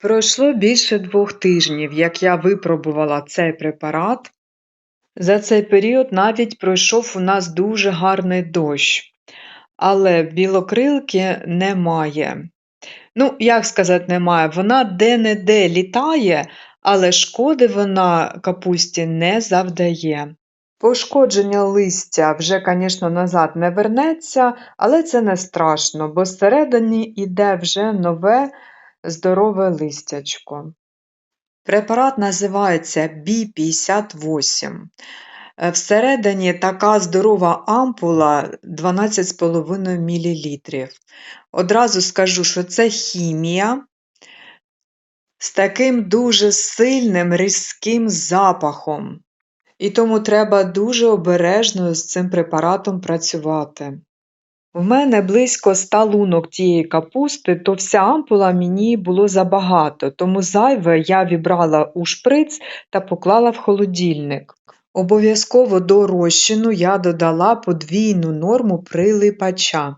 Пройшло більше двох тижнів, як я випробувала цей препарат. За цей період навіть пройшов у нас дуже гарний дощ, але білокрилки немає. Ну, як сказати, немає, вона де-не-де літає, але шкоди вона капусті не завдає. Пошкодження листя вже, звісно, назад не вернеться, але це не страшно, бо всередині йде вже нове здорове листячко. Препарат називається B58. Е, Всередині така здорова ампула 12,5 мл. Одразу скажу, що це хімія з таким дуже сильним різким запахом. І тому треба дуже обережно з цим препаратом працювати. В мене близько 100 лунок тієї капусти, то вся ампула мені було забагато, тому зайве я вібрала у шприц та поклала в холодильник. Обов'язково до розчину я додала подвійну норму прилипача.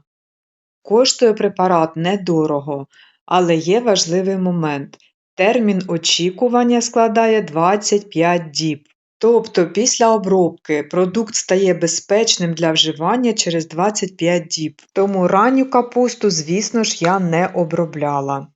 Коштує препарат недорого, але є важливий момент. Термін очікування складає 25 діб. Тобто після обробки продукт стає безпечним для вживання через 25 діб. Тому ранню капусту, звісно ж, я не обробляла.